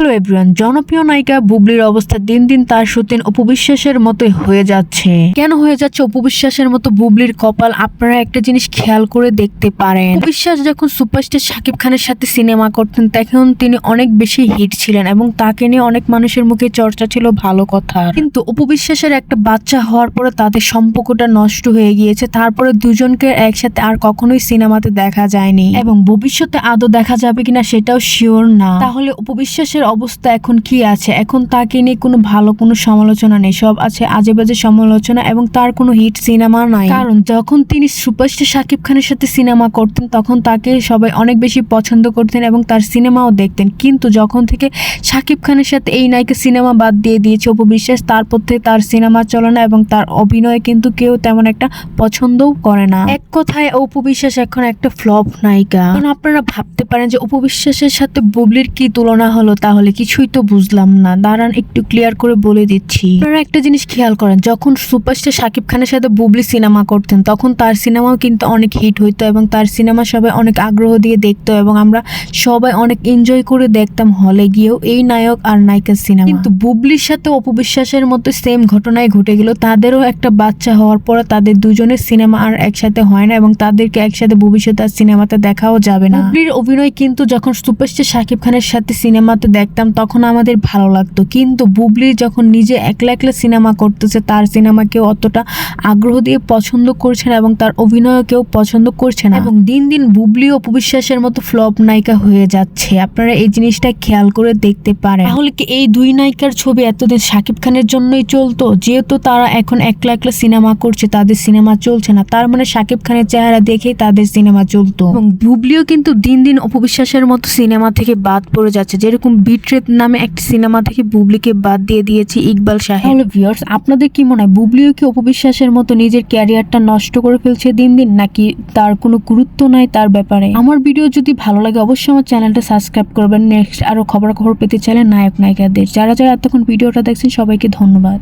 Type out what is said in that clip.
Hello everyone জনপ্রিয় নায়িকা বুবলির অবস্থা দিন দিন তার সতীন অপবিশ্বাসের মতো হয়ে যাচ্ছে। কেন হয়ে যাচ্ছে অপবিশ্বাসের মতো বুবলির কপাল? আপনারা একটা জিনিস খেয়াল করে দেখতে পারেন। অপবিশ্বাস যখন সুপারস্টার শাকিব খানের সাথে সিনেমা করতেন, তখন তিনি অনেক বেশি হিট ছিলেন এবং তাকে নিয়ে অনেক মানুষের মুখে চর্চা ছিল ভালো কথা কিন্তু অপবিশ্বাসের একটা বাচ্চা হওয়ার পরে তাদের সম্পর্কটা নষ্ট হয়ে গিয়েছে। তারপরে দুজনকে একসাথে আর কখনোই সিনেমাতে দেখা যায়নি। এবং ভবিষ্যতে আদৌ দেখা যাবে কিনা সেটাও শিওর না। তাহলে উপবিশ্বাসের অবস্থা এখন কি আছে? এখন তাকে নিয়ে কোনো ভালো কোনো সমালোচনা নেই। সব আছে আজে বাজে সমালোচনা এবং তার কোনো হিট সিনেমা নাই। কারণ যখন তিনি সুপারস্টার শাকিব খানের সাথে সিনেমা করতেন, তখন তাকে সবাই অনেক বেশি পছন্দ করতেন এবং তার সিনেমাও দেখতেন। কিন্তু যখন থেকে শাকিব খানের সাথে এই নায়িকা সিনেমা বাদ দিয়ে দিয়েছে উপবিশ্বাস তারপর থেকে তার সিনেমা চলে না এবং তার অভিনয় কিন্তু কেউ তেমন একটা পছন্দও করে না। এক কথায় উপবিশ্বাস এখন একটা ফ্লপ নায়িকা। আপনারা ভাবতে পারেন যে উপবিশ্বাসের সাথে বুবলির কি তুলনা হলো তাহলে? কিছুই তো বুঝলাম না। দাঁড়ান, একটু ক্লিয়ার করে বলে দিচ্ছি। আপনারা একটা জিনিস খেয়াল করেন, যখন সুপারস্টার শাকিব খানের সাথে বুবলি সিনেমা করতেন, তখন তার সিনেমাও কিন্তু অনেক হিট হইতো এবং তার সিনেমা সবাই অনেক আগ্রহ দিয়ে দেখতো এবং আমরা সবাই অনেক এনজয় করে দেখতাম হলে গিয়েও এই নায়ক আর নায়িকার সিনেমা কিন্তু বুবলির সাথে অপবিশ্বাসের মতো সেম ঘটনায় ঘটে গেল। তাদেরও একটা বাচ্চা হওয়ার পর তাদের দুজনের সিনেমা আর একসাথে হয় না এবং তাদেরকে একসাথে ভবিষ্যতে আর সিনেমাতে দেখাও যাবে না। বুবলির অভিনয় কিন্তু যখন সুপারস্টার শাকিব খানের সাথে সিনেমাতে দেখতাম, তখন আমাদের ভালো লাগতো। কিন্তু বুবলি যখন নিজে একলা একলা সিনেমা করতেছে, তার সিনেমা কেউ অতটা আগ্রহ দিয়ে পছন্দ করছে না এবং তার অভিনয়কেও পছন্দ করছে না। এবং দিন দিন বুবলি অপবিশ্বাসের মতো ফ্লপ নায়িকা হয়ে যাচ্ছে। আপনারা এই জিনিসটা খেয়াল করে দেখতে পারেন। তাহলে কি এই দুই নায়িকার ছবি এতদিন শাকিব খানের জন্যই চলতো? যেহেতু তারা এখন একলা একলা সিনেমা করছে, তাদের সিনেমা চলছে না। তার মানে শাকিব খানের চেহারা দেখেই তাদের সিনেমা চলতো। এবং বুবলিও কিন্তু দিন দিন অপবিশ্বাসের মতো সিনেমা থেকে বাদ পড়ে যাচ্ছে। যেরকম বিট্রেত নামে একটি সিনেমা থেকে বুবলিকে বাদ দিয়ে দিয়েছে ইকবাল সাহেব হ্যালো আপনাদের কি মনে হয়, বুবলিও কি অপবিশ্বাসের মতো নিজের ক্যারিয়ারটা নষ্ট করে ফেলছে দিন দিন, নাকি তার কোনো গুরুত্ব নাই তার ব্যাপারে? আমার ভিডিও যদি ভালো লাগে, অবশ্যই আমার চ্যানেলটা সাবস্ক্রাইব করবেন। নেক্সট আরও খবর খবর পেতে চাইলে নায়ক নায়িকাদের। যারা যারা এতক্ষণ ভিডিওটা দেখছেন, সবাইকে ধন্যবাদ।